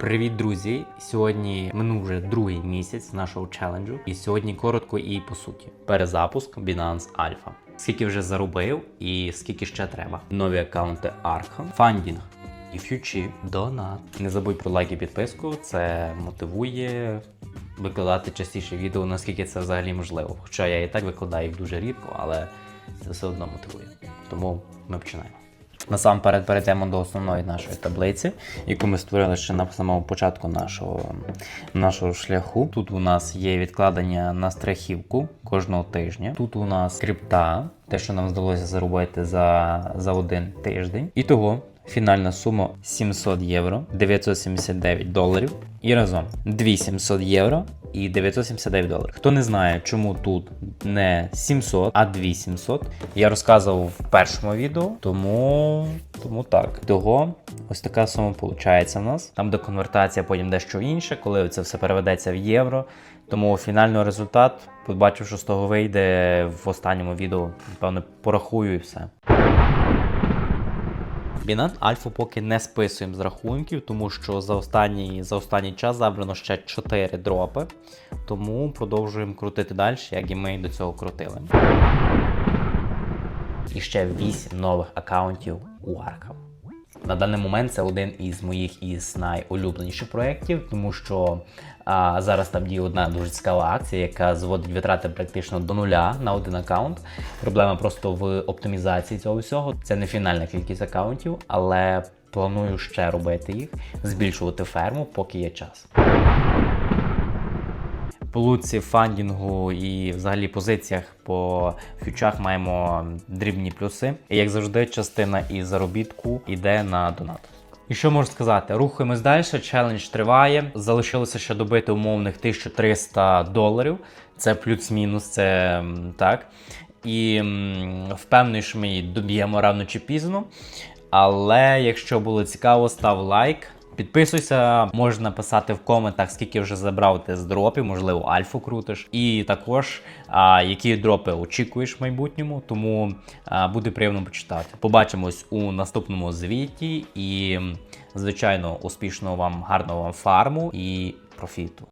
Привіт, друзі! Сьогодні минув вже другий місяць нашого челенджу, і сьогодні коротко і по суті. Перезапуск Binance Alpha. Скільки вже заробив і скільки ще треба. Нові аккаунти Arkham, фандінг і фьючі, донат. Не забудь про лайк і підписку, це мотивує викладати частіше відео, наскільки це взагалі можливо. Хоча я і так викладаю їх дуже рідко, але це все одно мотивує. Тому ми починаємо. Насамперед перейдемо до основної нашої таблиці, яку ми створили ще на самому початку нашого, нашого шляху. Тут у нас є відкладення на страхівку кожного тижня. Тут у нас крипта, те, що нам вдалося заробити за, за один тиждень. І того фінальна сума 700 євро, 979 доларів. І разом 2700 євро і 979 доларів. Хто не знає, чому тут не 700, а 2700, я розказував в першому відео, тому, тому так. Того ось така сума виходить в нас. Там де конвертація, потім дещо інше, коли це все переведеться в євро. Тому фінальний результат, побачив, що з того вийде в останньому відео, напевно, порахую і все. Binance Альфу поки не списуємо з рахунків, тому що за останній, за останній час забрано ще 4 дропи. Тому продовжуємо крутити далі, як і ми до цього крутили. І ще 8 нових аккаунтів у Arkham. На даний момент це один із моїх із найулюбленіших проєктів, тому що а, зараз там діє одна дуже цікава акція, яка зводить витрати практично до нуля на один аккаунт. Проблема просто в оптимізації цього всього. Це не фінальна кількість аккаунтів, але планую ще робити їх, збільшувати ферму, поки є час. По луці, фандінгу і взагалі позиціях по фьючах маємо дрібні плюси. І як завжди, частина із заробітку йде на донат. І що можу сказати? Рухаємось далі. Челендж триває. Залишилося ще добити умовних 1300 доларів. Це плюс-мінус, це так. І впевнений, що ми її доб'ємо рано чи пізно. Але якщо було цікаво, став лайк. Підписуйся, можна написати в коментах, скільки вже забрав ти з дропів, можливо, альфу крутиш. І також а, які дропи очікуєш в майбутньому, тому а, буде приємно почитати. Побачимось у наступному звіті і, звичайно, успішного вам, гарного вам фарму і профіту.